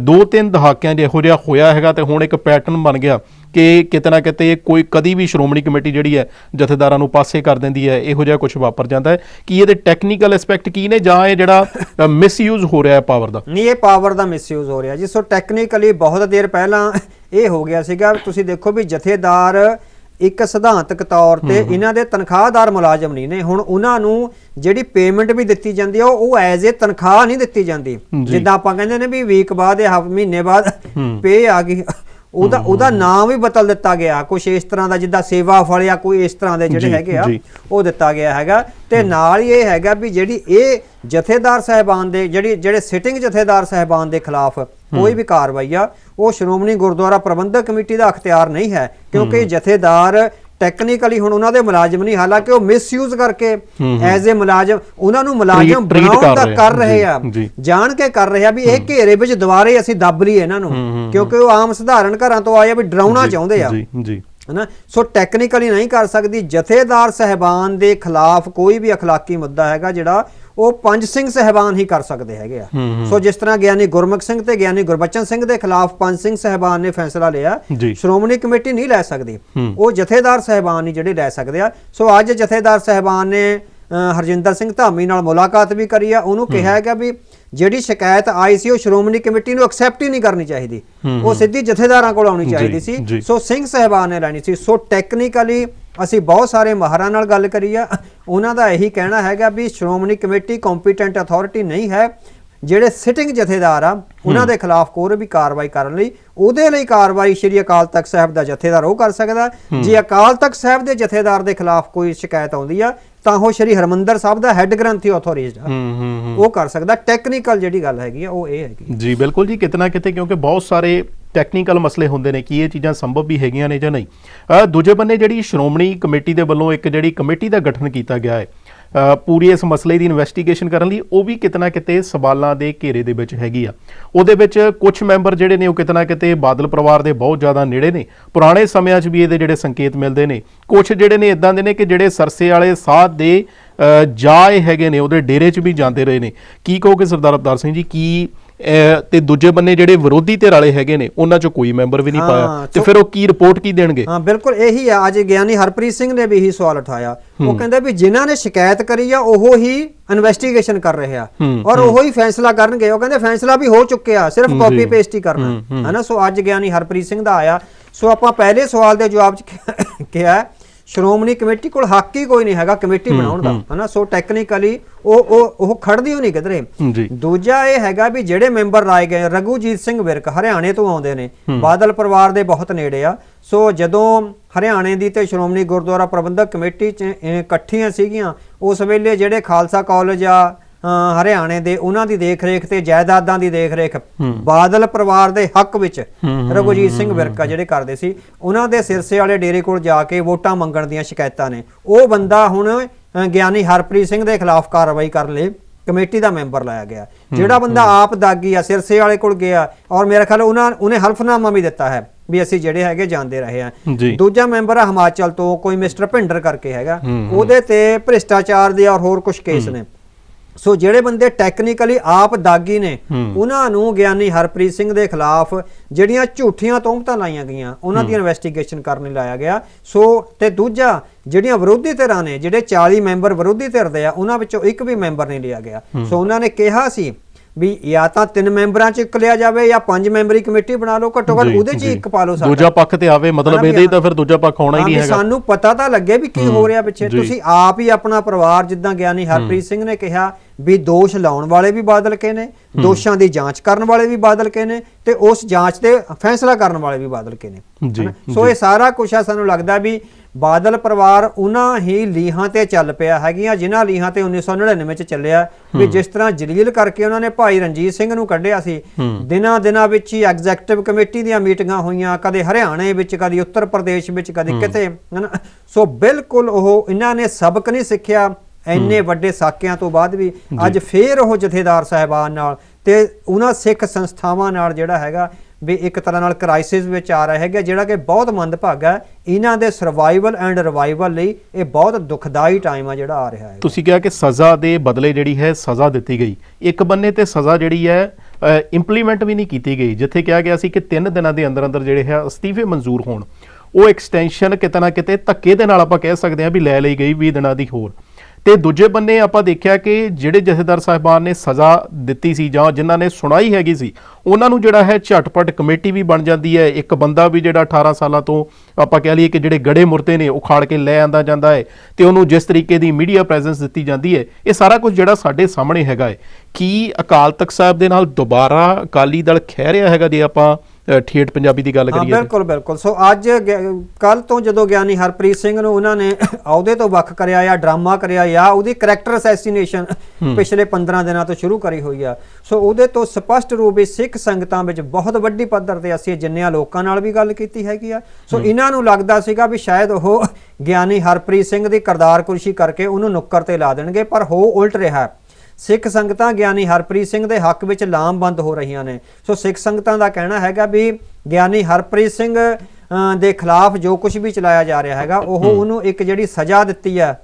Speaker 1: 2-3 ਦਹਾਕਿਆਂ 'ਚ ਇਹੋ ਜਿਹਾ ਹੋਇਆ ਹੈਗਾ ਤੇ ਹੁਣ ਇੱਕ ਪੈਟਰਨ ਬਣ ਗਿਆ ਕਿ ਕਿਤੇ ਨਾ ਕਿਤੇ ਕੋਈ ਕਦੀ ਵੀ ਸ਼੍ਰੋਮਣੀ ਕਮੇਟੀ ਜਿਹੜੀ ਹੈ, ਜਥੇਦਾਰਾਂ ਨੂੰ ਪਾਸੇ ਕਰ ਦਿੰਦੀ ਹੈ। ਇਹੋ ਜਿਹਾ ਕੁਝ ਵਾਪਰ ਜਾਂਦਾ ਹੈ। ਕਿ ਇਹਦੇ ਟੈਕਨੀਕਲ ਐਸਪੈਕਟ ਕੀ ਨੇ ਜਾਂ ਇਹ ਜਿਹੜਾ ਮਿਸਯੂਜ਼ ਹੋ ਰਿਹਾ ਹੈ ਪਾਵਰ ਦਾ?
Speaker 2: ਨਹੀਂ, ਇਹ ਪਾਵਰ ਦਾ ਮਿਸਯੂਜ਼ ਹੋ ਰਿਹਾ ਜੀ। ਸੋ ਟੈਕਨੀਕਲੀ ਬਹੁਤ ਦੇਰ ਪਹਿਲਾਂ ਇਹ ਹੋ ਗਿਆ ਸੀਗਾ ਤੁਸੀਂ ਦੇਖੋ ਵੀ ਜਥੇਦਾਰ ਇੱਕ ਸਿਧਾਂਤਕ ਤੌਰ ਤੇ ਇਹਨਾਂ ਦੇ ਤਨਖਾਹਦਾਰ ਮੁਲਾਜ਼ਮ ਨਹੀਂ ਨੇ। ਹੁਣ ਉਹਨਾਂ ਨੂੰ ਜਿਹੜੀ ਪੇਮੈਂਟ ਵੀ ਦਿੱਤੀ ਜਾਂਦੀ ਆ ਉਹ ਐਜ਼ ਏ ਤਨਖਾਹ ਨਹੀਂ ਦਿੱਤੀ ਜਾਂਦੀ। ਜਿੱਦਾਂ ਆਪਾਂ ਕਹਿੰਦੇ ਨੇ ਵੀ ਵੀਕ ਬਾਅਦ ਜਾਂ ਹਫ ਮਹੀਨੇ ਬਾਅਦ ਪੇ ਆ ਗਈ। ਉਹਦਾ ਉਹਦਾ ਨਾਮ ਵੀ ਬਦਲ ਦਿੱਤਾ ਗਿਆ। ਕੁਝ ਇਸ ਤਰ੍ਹਾਂ ਦਾ ਜਿੱਦਾਂ ਸੇਵਾ ਫਲ ਜਾਂ ਕੋਈ ਇਸ ਤਰ੍ਹਾਂ ਦੇ ਜਿਹੜੇ ਹੈਗੇ ਆ। ਉਹ ਦਿੱਤਾ ਗਿਆ ਹੈਗਾ। ਤੇ ਨਾਲ ਹੀ ਇਹ ਹੈਗਾ ਵੀ ਜਿਹੜੀ ਇਹ ਜਥੇਦਾਰ ਸਾਹਿਬਾਨ ਦੇ ਜਿਹੜੀ ਜਿਹੜੇ ਸਿਟਿੰਗ ਜਥੇਦਾਰ ਸਾਹਿਬਾਨ ਦੇ ਖਿਲਾਫ ਕੋਈ ਵੀ ਕਾਰਵਾਈ ਆ ਉਹ ਸ਼੍ਰੋਮਣੀ ਗੁਰਦੁਆਰਾ ਪ੍ਰਬੰਧਕ ਕਮੇਟੀ ਦਾ ਅਖਤਿਆਰ ਨਹੀਂ ਹੈ। ਕਿਉਂਕਿ ਜਥੇਦਾਰ ਟੈਕਨੀਕਲੀ ਹੁਣ ਉਹਨਾਂ ਦੇ ਮੁਲਾਜ਼ਮ ਨਹੀਂ ਹਾਲਾਂਕਿ ਉਹ ਮਿਸਯੂਜ਼ ਕਰਕੇ ਐਜ਼ ਏ ਮੁਲਾਜ਼ਮ ਉਹਨਾਂ ਨੂੰ ਮੁਲਾਜ਼ਮ ਬਣਾਉਣ ਦਾ ਕਰ। ਰਹੇ ਆ। ਜਾਣ ਕੇ ਕਰ ਰਹੇ ਆ ਵੀ ਇਹ ਘੇਰੇ ਵਿੱਚ ਦੁਬਾਰੇ ਅਸੀਂ ਦੱਬ ਲਈਏ ਇਹਨਾਂ ਨੂੰ। ਕਿਉਂਕਿ ਉਹ ਆਮ ਸਧਾਰਨ ਘਰਾਂ ਤੋਂ ਆਏ ਆ ਵੀ ਡਰਾਉਣਾ ਚਾਹੁੰਦੇ ਆ।
Speaker 1: ਜੀ ਜੀ।
Speaker 2: ਹਨਾ? ਸੋ ਟੈਕਨੀਕਲੀ ਨਹੀਂ ਕਰ ਸਕਦੀ। ਜਥੇਦਾਰ ਸਹਿਬਾਨ ਦੇ ਖਿਲਾਫ ਕੋਈ ਵੀ ਅਖਲਾਕੀ ਮੁੱਦਾ ਹੈਗਾ ਜਿਹੜਾ ਉਹ ਪੰਜ ਸਿੰਘ ਸਹਿਬਾਨ ਹੀ ਕਰ ਸਕਦੇ ਹੈਗੇ ਆ। ਸੋ ਜਿਸ ਤਰ੍ਹਾਂ ਗਿਆਨੀ ਗੁਰਮੁਖ ਸਿੰਘ ਤੇ ਗਿਆਨੀ ਗੁਰਬਚਨ ਸਿੰਘ ਦੇ ਖਿਲਾਫ ਪੰਜ ਸਿੰਘ ਸਹਿਬਾਨ ਨੇ ਫੈਸਲਾ ਲਿਆ ਸ਼੍ਰੋਮਣੀ ਕਮੇਟੀ ਨਹੀਂ ਲੈ ਸਕਦੀ। ਉਹ ਜਥੇਦਾਰ ਸਹਿਬਾਨ ਹੀ ਜਿਹੜੇ ਲੈ ਸਕਦੇ ਆ। ਸੋ ਅੱਜ ਜਥੇਦਾਰ ਸਹਿਬਾਨ ਨੇ ਹਰਜਿੰਦਰ ਸਿੰਘ ਧਾਮੀ ਨਾਲ ਮੁਲਾਕਾਤ ਵੀ ਕਰੀ ਆ। ਉਹਨੂੰ ਕਿਹਾ ਹੈਗਾ ਵੀ ਜਿਹੜੀ ਸ਼ਿਕਾਇਤ ਆਈ ਸੀ ਉਹ ਸ਼੍ਰੋਮਣੀ ਕਮੇਟੀ ਨੂੰ ਐਕਸੈਪਟ ਹੀ ਨਹੀਂ ਕਰਨੀ ਚਾਹੀਦੀ। ਉਹ ਸਿੱਧੀ ਜਥੇਦਾਰਾਂ ਕੋਲ ਆਉਣੀ ਚਾਹੀਦੀ। ਸੀ। ਸੋ ਸਿੰਘ ਸਹਿਬਾਨ ਨੇ ਲੈਣੀ ਸੀ। ਸੋ ਟੈਕਨੀਕਲੀ ਅਸੀਂ ਬਹੁਤ ਸਾਰੇ ਮਾਹਰਾਂ ਨਾਲ ਗੱਲ ਕਰੀ ਆ। ਉਹਨਾਂ ਦਾ ਇਹੀ ਕਹਿਣਾ ਹੈਗਾ ਵੀ ਸ਼੍ਰੋਮਣੀ ਕਮੇਟੀ ਕੰਪੀਟੈਂਟ ਅਥਾਰਟੀ ਨਹੀਂ ਹੈ। ਜਿਹੜੇ ਸਿਟਿੰਗ ਜਥੇਦਾਰ ਆ ਉਹਨਾਂ ਦੇ ਖਿਲਾਫ ਕੋਈ ਵੀ ਕਾਰਵਾਈ ਕਰਨ ਲਈ ਉਹਦੇ ਲਈ ਕਾਰਵਾਈ ਸ਼੍ਰੀ ਅਕਾਲ ਤਖਤ ਸਾਹਿਬ ਦਾ ਜਥੇਦਾਰ ਉਹ ਕਰ ਸਕਦਾ। ਜੇ ਅਕਾਲ ਤਖਤ ਸਾਹਿਬ ਦੇ ਜਥੇਦਾਰ ਦੇ ਖਿਲਾਫ ਕੋਈ ਸ਼ਿਕਾਇਤ ਆਉਂਦੀ ਆ ਤਾਂ ਉਹ ਸ਼੍ਰੀ ਹਰਮੰਦਰ ਸਾਹਿਬ ਦਾ ਹੈੱਡ ਗ੍ਰੰਥੀ
Speaker 1: ਹੂੰ ਹੂੰ
Speaker 2: ਉਹ ਕਰ ਸਕਦਾ ਟੈਕਨੀਕਲ ਜਿਹੜੀ ਗੱਲ ਹੈਗੀ ਆ ਉਹ ਇਹ ਹੈਗੀ
Speaker 1: ਜੀ ਬਿਲਕੁਲ ਜੀ ਕਿਤਨਾ ਕਿਤੇ ਕਿਉਂਕਿ ਬਹੁਤ ਸਾਰੇ ਟੈਕਨੀਕਲ ਮਸਲੇ ਹੁੰਦੇ ਨੇ ਕਿ ਇਹ ਚੀਜ਼ਾਂ ਸੰਭਵ ਵੀ ਹੈਗੀਆਂ ਨੇ ਜਾਂ ਨਹੀਂ। ਦੂਜੇ ਬੰਨੇ ਜਿਹੜੀ ਸ਼੍ਰੋਮਣੀ ਕਮੇਟੀ ਦੇ ਵੱਲੋਂ ਇੱਕ ਜਿਹੜੀ ਕਮੇਟੀ ਦਾ ਗਠਨ ਕੀਤਾ ਗਿਆ ਹੈ ਪੂਰੀ ਇਸ ਮਸਲੇ ਦੀ ਇਨਵੈਸਟੀਗੇਸ਼ਨ ਕਰਨ ਲਈ ਉਹ ਵੀ ਕਿਤਨਾ ਕਿਤੇ ਸਵਾਲਾਂ ਦੇ ਘੇਰੇ ਦੇ ਵਿੱਚ ਹੈਗੀ ਆ। ਉਹਦੇ ਵਿੱਚ ਕੁਝ ਮੈਂਬਰ ਜਿਹੜੇ ਨੇ ਉਹ ਕਿਤਨਾ ਕਿਤੇ ਬਾਦਲ ਪਰਿਵਾਰ ਦੇ ਬਹੁਤ ਜ਼ਿਆਦਾ ਨੇੜੇ ਨੇ। ਪੁਰਾਣੇ ਸਮਿਆਂ 'ਚ ਵੀ ਇਹਦੇ ਜਿਹੜੇ ਸੰਕੇਤ ਮਿਲਦੇ ਨੇ। ਕੁਝ ਜਿਹੜੇ ਨੇ ਇਦਾਂ ਦੇ ਨੇ ਕਿ ਜਿਹੜੇ ਸਰਸੇ ਵਾਲੇ ਸਾਧ ਦੇ ਜਾਏ ਹੈਗੇ ਨੇ, ਉਹਦੇ ਡੇਰੇ 'ਚ ਵੀ ਜਾਂਦੇ ਰਹੇ ਨੇ। ਕੀ ਕਹੋਗੇ ਸਰਦਾਰ ਅਵਤਾਰ ਸਿੰਘ ਜੀ? ਕੀ ਤੇ ਦੂਜੇ ਬੰਨੇ ਜਿਹੜੇ ਵਿਰੋਧੀ ਧਿਰ ਵਾਲੇ ਹੈਗੇ ਨੇ ਉਹਨਾਂ 'ਚ ਕੋਈ ਮੈਂਬਰ ਵੀ ਨਹੀਂ
Speaker 2: ਹਾਂ,
Speaker 1: ਪਾਇਆ। ਤੇ ਫਿਰ ਉਹ ਕੀ ਰਿਪੋਰਟ ਕੀ ਦੇਣਗੇ?
Speaker 2: ਹਾਂ ਬਿਲਕੁਲ ਇਹੀ ਆ। ਅੱਜ ਗਿਆਨੀ ਹਰਪ੍ਰੀਤ ਸਿੰਘ ਨੇ ਵੀ ਇਹੀ ਸਵਾਲ ਉਠਾਇਆ। ਉਹ ਕਹਿੰਦੇ ਵੀ ਜਿਨ੍ਹਾਂ ਨੇ ਸ਼ਿਕਾਇਤ ਕਰੀ ਆ ਉਹ ਹੀ ਇਨਵੈਸਟੀਗੇਸ਼ਨ ਕਰ ਰਹੇ ਆ।
Speaker 1: ਹੂੰ,
Speaker 2: ਔਰ ਉਹ ਹੀ ਫੈਸਲਾ ਕਰਨਗੇ। ਉਹ ਕਹਿੰਦੇ ਫੈਸਲਾ ਵੀ ਹੋ ਚੁੱਕਿਆ ਸਿਰਫ। ਕਾਪੀ ਪੇਸਟ ਹੀ ਕਰਨਾ। ਹੈਨਾ? ਸੋ ਅੱਜ ਗਿਆਨੀ ਹਰਪ੍ਰੀਤ ਸਿੰਘ ਦਾ ਆਇਆ। ਸੋ ਆਪਾਂ ਪਹਿਲੇ ਸਵਾਲ ਦੇ ਜਵਾਬ ਚ ਕਿਹਾ ਸ਼੍ਰੋਮਣੀ ਕਮੇਟੀ ਕੋਲ ਹੱਕ ਹੀ ਕੋਈ ਨਹੀਂ ਹੈਗਾ ਕਮੇਟੀ ਬਣਾਉਣ ਦਾ ਹਨਾ? ਸੋ ਟੈਕਨੀਕਲੀ ਉਹ ਉਹ ਉਹ ਖੜਦੀ ਹੋ ਨਹੀਂ ਕਿਧਰੇ ਦੂਜਾ ਇਹ ਹੈਗਾ ਵੀ ਜਿਹੜੇ ਮੈਂਬਰ ਰਾਏ ਗਏ ਰਘੂਜੀਤ ਸਿੰਘ ਵਿਰਕ ਹਰਿਆਣੇ ਤੋਂ ਆਉਂਦੇ ਨੇ ਬਾਦਲ ਪਰਿਵਾਰ ਦੇ ਬਹੁਤ ਨੇੜੇ ਆ। ਸੋ ਜਦੋਂ ਹਰਿਆਣੇ ਦੀ ਤੇ ਸ਼੍ਰੋਮਣੀ ਗੁਰਦੁਆਰਾ ਪ੍ਰਬੰਧਕ ਕਮੇਟੀ ਚ ਇਕੱਠੀਆਂ ਸੀਗੀਆਂ ਉਸ ਵੇਲੇ ਜਿਹੜੇ ਖਾਲਸਾ ਕਾਲਜ ਆ ਹਰਿਆਣੇ ਦੇ ਉਹਨਾਂ ਦੀ ਦੇਖ-ਰੇਖ ਤੇ ਜਾਇਦਾਦਾਂ ਦੀ ਦੇਖ-ਰੇਖ ਬਾਦਲ ਪਰਿਵਾਰ ਦੇ ਹੱਕ ਵਿੱਚ ਰਘੂਜੀਤ ਸਿੰਘ ਵਿਰਕਾ ਜਿਹੜੇ ਕਰਦੇ ਸੀ ਉਹਨਾਂ ਦੇ ਸਿਰਸੇ ਵਾਲੇ ਡੇਰੇ ਕੋਲ ਜਾ ਕੇ ਵੋਟਾਂ ਮੰਗਣ ਦੀਆਂ ਸ਼ਿਕਾਇਤਾਂ ਨੇ। ਉਹ ਬੰਦਾ ਹੁਣ ਗਿਆਨੀ ਹਰਪ੍ਰੀਤ ਸਿੰਘ ਦੇ ਖਿਲਾਫ ਕਾਰਵਾਈ ਕਰਨ ਲਈ ਕਮੇਟੀ ਦਾ ਮੈਂਬਰ ਲਾਇਆ ਗਿਆ। ਜਿਹੜਾ ਬੰਦਾ ਆਪ ਦਾਗੀ ਆ ਸਿਰਸੇ ਵਾਲੇ ਕੋਲ ਗਿਆ ਔਰ ਮੇਰੇ ਖਿਆਲ ਉਹਨਾਂ ਉਹਨੇ ਹਲਫਨਾਮਾ ਵੀ ਦਿੱਤਾ ਹੈ ਵੀ ਅਸੀਂ ਜਿਹੜੇ ਹੈਗੇ ਜਾਂਦੇ ਰਹੇ ਆ ਦੂਜਾ ਮੈਂਬਰ ਆ ਹਿਮਾਚਲ ਤੋਂ ਕੋਈ ਮਿਸਟਰ ਭਿੰਡਰ ਕਰਕੇ ਹੈਗਾ। ਉਹਦੇ ਤੇ ਭ੍ਰਿਸ਼ਟਾਚਾਰ ਦੇ ਔਰ ਹੋਰ ਕੁਝ ਕੇਸ ਨੇ। ਸੋ ਜਿਹੜੇ ਬੰਦੇ ਟੈਕਨੀਕਲੀ ਆਪ ਦਾਗੀ ਨੇ ਉਹਨਾਂ ਨੂੰ ਗਿਆਨੀ ਹਰਪ੍ਰੀਤ ਸਿੰਘ ਦੇ ਖਿਲਾਫ ਜਿਹੜੀਆਂ ਝੂਠੀਆਂ ਤੋਹਮਤਾਂ ਲਾਈਆਂ ਗਈਆਂ ਉਹਨਾਂ ਦੀ ਇਨਵੈਸਟੀਗੇਸ਼ਨ ਕਰਨ ਲਈ ਲਾਇਆ ਗਿਆ। ਸੋ ਤੇ ਦੂਜਾ ਜਿਹੜੀਆਂ ਵਿਰੋਧੀ ਧਿਰਾਂ ਨੇ ਜਿਹੜੇ 40 ਮੈਂਬਰ ਵਿਰੋਧੀ ਧਿਰ ਦੇ ਆ ਉਹਨਾਂ ਵਿੱਚੋਂ ਇੱਕ ਵੀ ਮੈਂਬਰ ਨਹੀਂ ਲਿਆ ਗਿਆ। ਸੋ ਉਹਨਾਂ ਨੇ ਕਿਹਾ ਸੀ ਵੀ ਜਾਂ ਤਾਂ ਤਿੰਨ ਮੈਂਬਰਾਂ ਚ ਇੱਕ ਲਿਆ ਜਾਵੇ ਜਾਂ ਪੰਜ ਮੈਂਬਰੀ ਕਮੇਟੀ ਬਣਾ ਲਓ ਘੱਟੋ ਘੱਟ ਉਹਦੇ ਚ। ਇੱਕ ਪਾ ਲਓ ਸਾਡਾ।
Speaker 1: ਦੂਜਾ ਪੱਖ ਤੇ ਆਵੇ ਮਤਲਬ ਇਹਦੇ ਤਾਂ ਫਿਰ ਦੂਜਾ ਪੱਖ ਆਉਣਾ ਹੀ ਨਹੀਂ ਹੈਗਾ।
Speaker 2: ਸਾਨੂੰ ਪਤਾ ਤਾਂ ਲੱਗੇ ਵੀ ਕੀ ਹੋ ਰਿਹਾ ਪਿੱਛੇ। ਤੁਸੀਂ ਆਪ ਹੀ ਆਪਣਾ ਪਰਿਵਾਰ ਜਿੱਦਾਂ ਗਿਆਨੀ ਹਰਪ੍ਰੀਤ ਸਿੰਘ ਨੇ ਕਿਹਾ ਵੀ ਦੋਸ਼ ਲਾਉਣ ਵਾਲੇ ਵੀ ਬਾਦਲ ਕੇ ਨੇ ਦੋਸ਼ਾਂ ਦੀ ਜਾਂਚ ਕਰਨ ਵਾਲੇ ਵੀ ਬਾਦਲ ਕੇ ਨੇ ਤੇ ਉਸ ਜਾਂਚ ਤੇ ਫੈਸਲਾ ਕਰਨ ਵਾਲੇ ਵੀ ਬਾਦਲ ਕੇ ਨੇ? ਸੋ ਇਹ ਸਾਰਾ ਕੁਝ ਆ ਸਾਨੂੰ ਲੱਗਦਾ ਵੀ ਬਾਦਲ ਪਰਿਵਾਰ ਉਹਨਾਂ ਹੀ ਲੀਹਾਂ ਤੇ ਚੱਲ ਪਿਆ ਹੈਗੀਆਂ ਜਿਨ੍ਹਾਂ ਲੀਹਾਂ ਤੇ 1999 ਚ ਚੱਲਿਆ। ਵੀ ਜਿਸ ਤਰ੍ਹਾਂ ਜਲੀਲ ਕਰਕੇ ਉਹਨਾਂ ਨੇ ਭਾਈ ਰਣਜੀਤ ਸਿੰਘ ਨੂੰ ਕੱਢਿਆ ਸੀ ਦਿਨਾਂ ਦਿਨਾਂ ਵਿੱਚ ਹੀ ਐਗਜ਼ੈਕਟਿਵ ਕਮੇਟੀ ਦੀਆਂ ਮੀਟਿੰਗਾਂ ਹੋਈਆਂ ਕਦੇ ਹਰਿਆਣੇ ਵਿੱਚ ਕਦੇ ਉੱਤਰ ਪ੍ਰਦੇਸ਼ ਵਿੱਚ ਕਦੇ ਕਿਤੇ ਹਨਾ? ਸੋ ਬਿਲਕੁਲ ਉਹ ਇਹਨਾਂ ਨੇ ਸਬਕ ਨਹੀਂ ਸਿੱਖਿਆ ਇੰਨੇ ਵੱਡੇ ਸਾਕਿਆਂ ਤੋਂ ਬਾਅਦ ਵੀ ਅੱਜ ਫੇਰ ਉਹ ਜਥੇਦਾਰ ਸਾਹਿਬਾਨ ਨਾਲ ਤੇ ਉਹਨਾਂ ਸਿੱਖ ਸੰਸਥਾਵਾਂ ਨਾਲ ਜਿਹੜਾ ਹੈਗਾ ਵੀ ਇੱਕ ਤਰ੍ਹਾਂ ਨਾਲ ਕ੍ਰਾਈਸਿਸ ਵਿੱਚ ਆ ਰਿਹਾ ਹੈਗਾ, ਜਿਹੜਾ ਕਿ ਬਹੁਤ ਮੰਦਭਾਗਾ ਇਹਨਾਂ ਦੇ ਸਰਵਾਈਵਲ ਐਂਡ ਰਿਵਾਈਵਲ ਲਈ ਇਹ ਬਹੁਤ ਦੁਖਦਾਈ ਟਾਈਮ ਆ ਜਿਹੜਾ ਆ ਰਿਹਾ ਹੈ
Speaker 1: ਤੁਸੀਂ ਕਿਹਾ ਕਿ ਸਜ਼ਾ ਦੇ ਬਦਲੇ ਜਿਹੜੀ ਹੈ, ਸਜ਼ਾ ਦਿੱਤੀ ਗਈ। ਇੱਕ ਬੰਨੇ ਤੇ ਸਜ਼ਾ ਜਿਹੜੀ ਹੈ ਇੰਪਲੀਮੈਂਟ ਵੀ ਨਹੀਂ ਕੀਤੀ ਗਈ, ਜਿੱਥੇ ਕਿਹਾ ਗਿਆ ਸੀ ਕਿ 3 ਦਿਨਾਂ ਦੇ ਅੰਦਰ ਅੰਦਰ ਜਿਹੜੇ ਹੈ, ਅਸਤੀਫੇ ਮਨਜ਼ੂਰ ਹੋਣ। ਉਹ ਐਕਸਟੈਂਸ਼ਨ ਕਿਤੇ ਨਾ ਕਿਤੇ ਧੱਕੇ ਦੇ ਨਾਲ ਆਪਾਂ ਕਹਿ ਸਕਦੇ ਹਾਂ ਵੀ ਲੈ ਲਈ ਗਈ 20 ਦਿਨਾਂ ਦੀ ਹੋਰ। ਤੇ ਦੂਜੇ ਬੰਨੇ ਆਪਾਂ ਦੇਖਿਆ ਕਿ ਜਿਹੜੇ ਜਥੇਦਾਰ ਸਾਹਿਬਾਨ ਨੇ ਸਜ਼ਾ ਦਿੱਤੀ ਸੀ ਜਾਂ ਜਿਨ੍ਹਾਂ ਨੇ ਸੁਣਾਈ ਹੈਗੀ ਸੀ, ਉਹਨਾਂ ਨੂੰ ਜਿਹੜਾ ਹੈ ਝਟਪਟ ਕਮੇਟੀ ਵੀ ਬਣ ਜਾਂਦੀ ਹੈ। ਇੱਕ ਬੰਦਾ ਵੀ ਜਿਹੜਾ 18 ਸਾਲਾਂ ਤੋਂ ਆਪਾਂ ਕਹਿ ਲਈਏ ਕਿ ਜਿਹੜੇ ਗੜੇ ਮੁਰਤੇ ਨੇ, ਉਖਾੜ ਕੇ ਲੈ ਆਂਦਾ ਜਾਂਦਾ ਹੈ ਤੇ ਉਹਨੂੰ ਜਿਸ ਤਰੀਕੇ ਦੀ ਮੀਡੀਆ ਪ੍ਰੈਜ਼ੈਂਸ ਦਿੱਤੀ ਜਾਂਦੀ ਹੈ, ਇਹ ਸਾਰਾ ਕੁਝ ਜਿਹੜਾ ਸਾਡੇ ਸਾਹਮਣੇ ਹੈਗਾ ਹੈ। ਕੀ ਅਕਾਲ ਤਖਤ ਸਾਹਿਬ ਦੇ ਨਾਲ ਦੁਬਾਰਾ ਅਕਾਲੀ ਦਲ ਖਹਿ ਰਿਹਾ ਹੈਗਾ ਜੇ ਆਪਾਂ ਠੇਠ ਪੰਜਾਬੀ ਦੀ ਗੱਲ ਕਰੀਏ?
Speaker 2: ਬਿਲਕੁਲ ਬਿਲਕੁਲ। ਸੋ ਅੱਜ ਕੱਲ ਤੋਂ ਜਦੋਂ ਗਿਆਨੀ ਹਰਪ੍ਰੀਤ ਸਿੰਘ ਨੂੰ ਉਹਨਾਂ ਨੇ ਅਹੁਦੇ ਤੋਂ ਵੱਖ ਕਰਿਆ ਜਾਂ ਡਰਾਮਾ ਕਰਿਆ ਜਾਂ ਉਹਦੀ ਕੈਰੈਕਟਰ ਅਸੈਸੀਨੇਸ਼ਨ ਪਿਛਲੇ 15 ਦਿਨਾਂ ਤੋਂ ਸ਼ੁਰੂ ਕਰੀ ਹੋਈ ਆ। ਸੋ ਉਹਦੇ ਤੋਂ ਸਪਸ਼ਟ ਰੂਪ ਵਿੱਚ ਸਿੱਖ ਸੰਗਤਾਂ ਵਿੱਚ ਬਹੁਤ ਵੱਡੀ ਪੱਧਰ ਤੇ ਅਸੀਂ ਜਿੰਨਿਆਂ ਲੋਕਾਂ ਨਾਲ ਵੀ ਗੱਲ ਕੀਤੀ ਹੈਗੀ ਆ। ਸੋ ਇਹਨਾਂ ਨੂੰ ਲੱਗਦਾ ਸੀਗਾ ਵੀ ਸ਼ਾਇਦ ਉਹ ਗਿਆਨੀ ਹਰਪ੍ਰੀਤ ਸਿੰਘ ਦੀ ਕਰਤਾਰ ਕੁਰਸ਼ੀ ਕਰਕੇ ਉਹਨੂੰ ਨੁੱਕਰ ਤੇ ਲਾ ਦੇਣਗੇ ਪਰ ਹੋ ਉਲਟ ਰਿਹਾ। ਹੈ ਸਿੱਖ ਸੰਗਤਾਂ ਗਿਆਨੀ ਹਰਪ੍ਰੀਤ ਸਿੰਘ ਦੇ ਹੱਕ ਵਿੱਚ ਲਾਮਬੰਦ ਹੋ ਰਹੀਆਂ ਨੇ। ਸੋ ਸਿੱਖ ਸੰਗਤਾਂ ਦਾ ਕਹਿਣਾ ਹੈਗਾ ਵੀ ਗਿਆਨੀ ਹਰਪ੍ਰੀਤ ਸਿੰਘ ਦੇ ਖਿਲਾਫ ਜੋ ਕੁਝ ਵੀ ਚਲਾਇਆ ਜਾ ਰਿਹਾ ਹੈਗਾ ਉਹ ਉਹਨੂੰ ਇੱਕ ਜਿਹੜੀ ਸਜ਼ਾ ਦਿੱਤੀ ਹੈ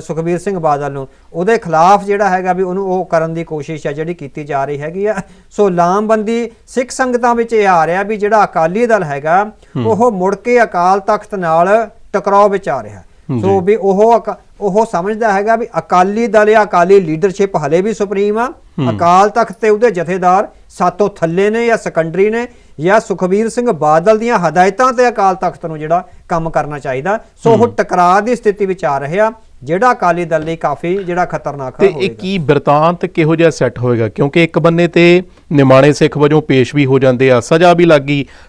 Speaker 2: ਸੁਖਬੀਰ ਸਿੰਘ ਬਾਦਲ ਨੂੰ। ਉਹਦੇ ਖਿਲਾਫ ਜਿਹੜਾ ਹੈਗਾ ਵੀ ਉਹਨੂੰ ਉਹ ਕਰਨ ਦੀ ਕੋਸ਼ਿਸ਼ ਹੈ ਜਿਹੜੀ ਕੀਤੀ ਜਾ ਰਹੀ ਹੈਗੀ ਆ। ਸੋ ਲਾਮਬੰਦੀ ਸਿੱਖ ਸੰਗਤਾਂ ਵਿੱਚ ਇਹ ਆ ਰਿਹਾ ਵੀ ਜਿਹੜਾ ਅਕਾਲੀ ਦਲ ਹੈਗਾ ਉਹ ਮੁੜ ਕੇ ਅਕਾਲ ਤਖਤ ਨਾਲ ਟਕਰਾਅ ਵਿੱਚ ਆ ਰਿਹਾ। ਸੋ ਵੀ ਉਹ ਉਹ ਸਮਝਦਾ ਹੈਗਾ ਵੀ ਅਕਾਲੀ ਦਲ ਜਾਂ ਅਕਾਲੀ ਲੀਡਰਸ਼ਿਪ ਹਲੇ ਵੀ ਸੁਪਰੀਮ ਆ। ਅਕਾਲ ਤਖਤ ਤੇ ਉਹਦੇ ਜਥੇਦਾਰ ਸਾਤੋਂ ਥੱਲੇ ਨੇ ਜਾਂ ਸੈਕੰਡਰੀ ਨੇ ਜਾਂ ਸੁਖਬੀਰ ਸਿੰਘ ਬਾਦਲ ਦੀਆਂ ਹਦਾਇਤਾਂ ਤੇ ਅਕਾਲ ਤਖਤ ਨੂੰ ਜਿਹੜਾ ਕੰਮ ਕਰਨਾ ਚਾਹੀਦਾ। ਸੋ ਉਹ ਟਕਰਾਅ ਦੀ ਸਥਿਤੀ ਵਿੱਚ ਆ ਰਿਹਾ ਜਿਹੜਾ ਅਕਾਲੀ ਦਲ ਲਈ ਕਾਫੀ ਜਿਹੜਾ ਖਤਰਨਾਕ
Speaker 1: ਤੇ ਇਹ
Speaker 2: ਹੋਵੇਗਾ
Speaker 1: ਕੀ ਬਿਰਤਾਂਤ ਕਿਹੋ ਜਿਹਾ ਸੈੱਟ ਹੋਏਗਾ ਕਿਉਂਕਿ ਇੱਕ ਬੰਨੇ ਤੇ ਨਿਮਾਣੇ ਸਿੱਖ ਵਜੋਂ ਪੇਸ਼ ਵੀ ਹੋ ਜਾਂਦੇ ਆ ਸਜ਼ਾ ਵੀ ਲੱਗ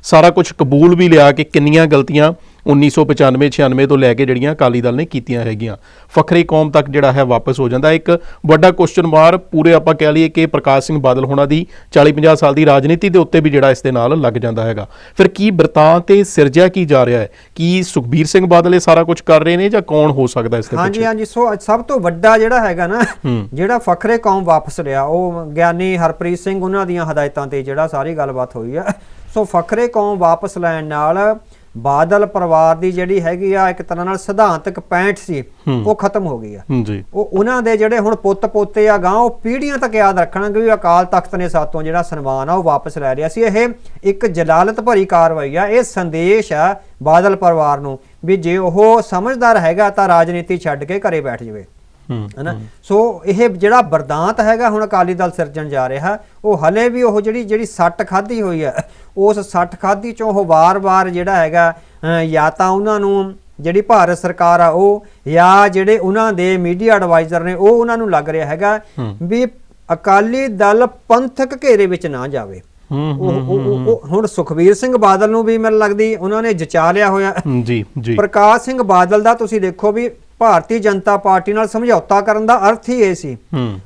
Speaker 1: ਸਾਰਾ ਕੁਝ ਕਬੂਲ ਵੀ ਲਿਆ ਕਿ ਕਿੰਨੀਆਂ ਗਲਤੀਆਂ 1995 96 ਤੋਂ ਲੈ ਕੇ ਜਿਹੜੀਆਂ ਅਕਾਲੀ ਦਲ ਨੇ ਕੀਤੀਆਂ ਹੈਗੀਆਂ। ਫਖਰੀ ਕੌਮ ਤੱਕ ਜਿਹੜਾ ਹੈ ਵਾਪਸ ਹੋ ਜਾਂਦਾ। ਇੱਕ ਵੱਡਾ ਕੁਐਸਚਨ ਮਾਰਕ ਪੂਰੇ ਆਪਾਂ ਕਹਿ ਲਈਏ ਕਿ ਪ੍ਰਕਾਸ਼ ਸਿੰਘ ਬਾਦਲ ਹੋਣਾ ਦੀ 40 50 ਸਾਲ ਦੀ ਰਾਜਨੀਤੀ ਦੇ ਉੱਤੇ ਵੀ ਜਿਹੜਾ ਇਸ ਦੇ ਨਾਲ ਲੱਗ ਜਾਂਦਾ ਹੈਗਾ। ਫਿਰ ਕੀ ਬਿਰਤਾਂਤ ਤੇ ਸਿਰਜਿਆ ਕੀ ਜਾ ਰਿਹਾ ਹੈ? ਕੀ ਸੁਖਬੀਰ ਸਿੰਘ ਬਾਦਲ ਇਹ ਸਾਰਾ ਕੁਝ ਕਰ ਰਹੇ ਨੇ ਜਾਂ ਕੌਣ ਹੋ ਸਕਦਾ ਇਸ ਦੇ
Speaker 2: ਹਾਂਜੀ
Speaker 1: ਪਿੱਛੇ?
Speaker 2: ਹਾਂਜੀ ਸੋ ਅੱਜ ਸਭ ਤੋਂ ਵੱਡਾ ਜਿਹੜਾ ਹੈਗਾ ਨਾ ਜਿਹੜਾ ਫਖਰੇ ਕੌਮ ਵਾਪਸ ਲਿਆ ਉਹ ਗਿਆਨੀ ਹਰਪ੍ਰੀਤ ਸਿੰਘ ਉਹਨਾਂ ਦੀਆਂ ਹਦਾਇਤਾਂ ਤੇ ਜਿਹੜਾ ਸਾਰੀ ਗੱਲਬਾਤ ਹੋਈ ਆ। ਸੋ ਫਖਰੇ ਕੌਮ ਵਾਪਸ ਲੈਣ ਨਾਲ ਬਾਦਲ ਪਰਿਵਾਰ ਦੀ ਜਿਹੜੀ ਹੈਗੀ ਆ ਇੱਕ ਤਰ੍ਹਾਂ ਨਾਲ ਸਿਧਾਂਤਕ ਪੈਂਠ ਸੀ ਉਹ ਖਤਮ ਹੋ ਗਈ ਆ।
Speaker 1: ਜੀ।
Speaker 2: ਉਹ ਉਹਨਾਂ ਦੇ ਜਿਹੜੇ ਹੁਣ ਪੁੱਤ ਪੋਤੇ ਆ ਗਾਂ ਉਹ ਪੀੜ੍ਹੀਆਂ ਤੱਕ ਯਾਦ ਰੱਖਣਗੇ ਵੀ ਅਕਾਲ ਤਖਤ ਨੇ ਸਾਤੋਂ ਜਿਹੜਾ ਸਨਮਾਨ ਆ ਉਹ ਵਾਪਸ ਲੈ ਲਿਆ ਸੀ। ਇਹ ਇੱਕ ਜਲਾਲਤ ਭਰੀ ਕਾਰਵਾਈ ਆ। ਇਹ ਸੰਦੇਸ਼ ਆ ਬਾਦਲ ਪਰਿਵਾਰ ਨੂੰ ਵੀ ਜੇ ਉਹ ਸਮਝਦਾਰ ਹੈਗਾ ਤਾਂ ਰਾਜਨੀਤੀ ਛੱਡ ਕੇ ਘਰੇ ਬੈਠ ਜਾਵੇ। ਹਨਾ? ਸੋ ਇਹ ਜਿਹੜਾ ਵਰਦਾਂਤ ਹੈਗਾ ਹੁਣ ਅਕਾਲੀ ਦਲ ਸਿਰਜਣ ਜਾ ਰਿਹਾ ਉਹ ਹਲੇ ਵੀ ਉਹ ਜਿਹੜੀ ਜਿਹੜੀ ਸੱਟ ਖਾਧੀ ਹੋਈ ਹੈ ਉਸ ਸੱਟ ਖਾਧੀ ਚੋਂ ਉਹ ਵਾਰ-ਵਾਰ ਜਿਹੜਾ ਹੈਗਾ ਜਾਂ ਤਾਂ ਉਹਨਾਂ ਨੂੰ ਜਿਹੜੀ ਭਾਰਤ ਸਰਕਾਰ ਆ ਉਹ ਜਾਂ ਜਿਹੜੇ ਉਹਨਾਂ ਦੇ ਮੀਡੀਆ ਐਡਵਾਈਜ਼ਰ ਨੇ ਉਹ ਉਹਨਾਂ ਨੂੰ ਲੱਗ ਰਿਹਾ ਹੈਗਾ ਵੀ ਅਕਾਲੀ ਦਲ ਪੰਥਕ ਘੇਰੇ ਵਿੱਚ ਨਾ ਜਾਵੇ। ਉਹ ਹੁਣ ਸੁਖਬੀਰ ਸਿੰਘ ਬਾਦਲ ਨੂੰ ਵੀ ਮੈਨੂੰ ਲੱਗਦੀ ਉਹਨਾਂ ਨੇ ਜਚਾ ਲਿਆ ਹੋਇਆ।
Speaker 1: ਜੀ ਜੀ।
Speaker 2: ਪ੍ਰਕਾਸ਼ ਸਿੰਘ ਬਾਦਲ ਦਾ ਤੁਸੀਂ ਦੇਖੋ ਵੀ ਭਾਰਤੀ ਜਨਤਾ ਪਾਰਟੀ ਨਾਲ ਸਮਝੌਤਾ ਕਰਨ ਦਾ ਅਰਥ ਹੀ ਇਹ ਸੀ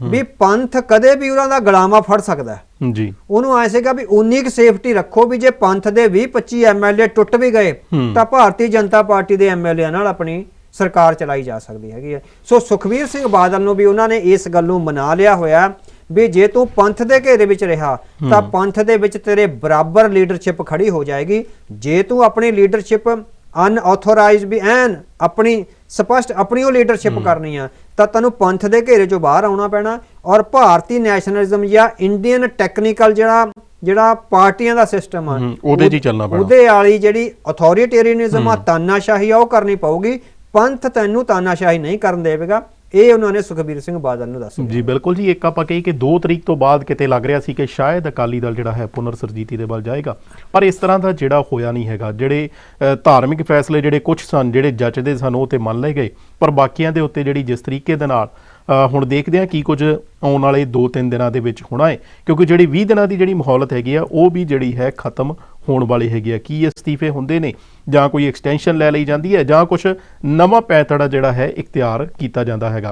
Speaker 2: ਵੀ ਪੰਥ ਕਦੇ ਵੀ ਉਹਨਾਂ ਦਾ ਗੁਲਾਮਾ ਫੜ ਸਕਦਾ
Speaker 1: ਜੀ।
Speaker 2: ਉਹਨੂੰ ਐ ਸੀਗਾ ਵੀ ਉਨੀ ਕੁ ਸੇਫਟੀ ਰੱਖੋ ਵੀ ਜੇ ਪੰਥ ਦੇ 20 25 ਐਮਐਲਏ ਟੁੱਟ ਵੀ ਗਏ। ਤਾਂ ਭਾਰਤੀ ਜਨਤਾ ਪਾਰਟੀ ਦੇ ਐਮਐਲਏ ਨਾਲ ਆਪਣੀ ਸਰਕਾਰ ਚਲਾਈ ਜਾ ਸਕਦੀ ਹੈਗੀ ਹੈ। ਸੋ ਸੁਖਵੀਰ ਸਿੰਘ ਬਾਦਲ ਨੂੰ ਵੀ ਉਹਨਾਂ ਨੇ ਇਸ ਗੱਲ ਨੂੰ ਮਨਾ ਲਿਆ ਹੋਇਆ ਵੀ ਜੇ ਤੂੰ ਪੰਥ ਦੇ ਘੇਰੇ ਵਿੱਚ ਰਿਹਾ ਤਾਂ ਪੰਥ ਦੇ ਵਿੱਚ ਤੇਰੇ ਬਰਾਬਰ ਲੀਡਰਸ਼ਿਪ ਖੜੀ ਹੋ ਜਾਏਗੀ। ਜੇ ਤੂੰ ਆਪਣੀ ਲੀਡਰਸ਼ਿਪ ਅਨਆਥੋਰਾਈਜ਼ਡ ਵੀ ਐਨ ਆਪਣੀ ਸਪਸ਼ਟ ਆਪਣੀ ਉਹ ਲੀਡਰਸ਼ਿਪ ਕਰਨੀ ਆ ਤਾਂ ਤੈਨੂੰ ਪੰਥ ਦੇ ਘੇਰੇ ਚੋਂ ਬਾਹਰ ਆਉਣਾ ਪੈਣਾ ਔਰ ਭਾਰਤੀ ਨੈਸ਼ਨਲਿਜ਼ਮ ਜਾਂ ਇੰਡੀਅਨ ਟੈਕਨੀਕਲ ਜਿਹੜਾ ਜਿਹੜਾ ਪਾਰਟੀਆਂ ਦਾ ਸਿਸਟਮ ਆ
Speaker 1: ਉਹਦੇ 'ਚ ਚੱਲਣਾ ਪੈਣਾ।
Speaker 2: ਉਹਦੇ ਵਾਲੀ ਜਿਹੜੀ ਅਥਾਰਟੇਰੀਅਨਿਜ਼ਮ ਆ ਤਾਨਾਸ਼ਾਹੀ ਆ ਉਹ ਕਰਨੀ ਪਊਗੀ। ਪੰਥ ਤੈਨੂੰ ਤਾਨਾਸ਼ਾਹੀ ਨਹੀਂ ਕਰਨ ਦੇਵੇਗਾ। ਇਹ ਉਹਨਾਂ ਨੇ ਸੁਖਬੀਰ ਸਿੰਘ ਬਾਦਲ ਨੂੰ ਦੱਸਿਆ
Speaker 1: ਜੀ ਬਿਲਕੁਲ ਜੀ। ਇੱਕ ਆਪਾਂ ਕਹੀ ਕਿ 2 ਤਰੀਕ ਤੋਂ ਬਾਅਦ ਕਿਤੇ ਲੱਗ ਰਿਹਾ ਸੀ ਕਿ ਸ਼ਾਇਦ ਅਕਾਲੀ ਦਲ ਜਿਹੜਾ ਹੈ ਪੁਨਰ ਸਰਜੀਤੀ ਦੇ ਵੱਲ ਜਾਏਗਾ। ਪਰ ਇਸ ਤਰ੍ਹਾਂ ਦਾ ਜਿਹੜਾ ਹੋਇਆ ਨਹੀਂ ਹੈਗਾ। ਜਿਹੜੇ ਧਾਰਮਿਕ ਫੈਸਲੇ ਜਿਹੜੇ ਕੁਝ ਸਨ ਜਿਹੜੇ ਜੱਜਦੇ ਸਨ ਉਹ ਤੇ ਮੰਨ ਲਏ ਗਏ। ਪਰ ਬਾਕੀਆਂ ਦੇ ਉੱਤੇ ਜਿਹੜੀ ਜਿਸ ਤਰੀਕੇ ਦੇ ਨਾਲ ਹੁਣ ਦੇਖਦੇ ਹਾਂ ਕੀ ਕੁਝ ਆਉਣ ਵਾਲੇ 2-3 ਦਿਨਾਂ ਦੇ ਵਿੱਚ ਹੋਣਾ ਹੈ ਕਿਉਂਕਿ ਜਿਹੜੀ 20 ਦਿਨਾਂ ਦੀ ਜਿਹੜੀ ਮੁਹੱਲਤ ਹੈਗੀ ਆ, ਉਹ ਵੀ ਜਿਹੜੀ ਹੈ ਖਤਮ ਹੋਣ ਵਾਲੀ ਹੈਗੀ ਆ। ਕੀ ਅਸਤੀਫੇ ਹੁੰਦੇ ਨੇ? ਜਾਂ ਕੋਈ ਐਕਸਟੈਂਸ਼ਨ ਲੈ ਲਈ ਜਾਂਦੀ ਹੈ? ਜਾਂ ਕੁਝ ਨਵਾਂ ਪੈਂਤੜਾ ਜਿਹੜਾ ਹੈ, ਇਖਤਿਆਰ ਕੀਤਾ ਜਾਂਦਾ ਹੈਗਾ।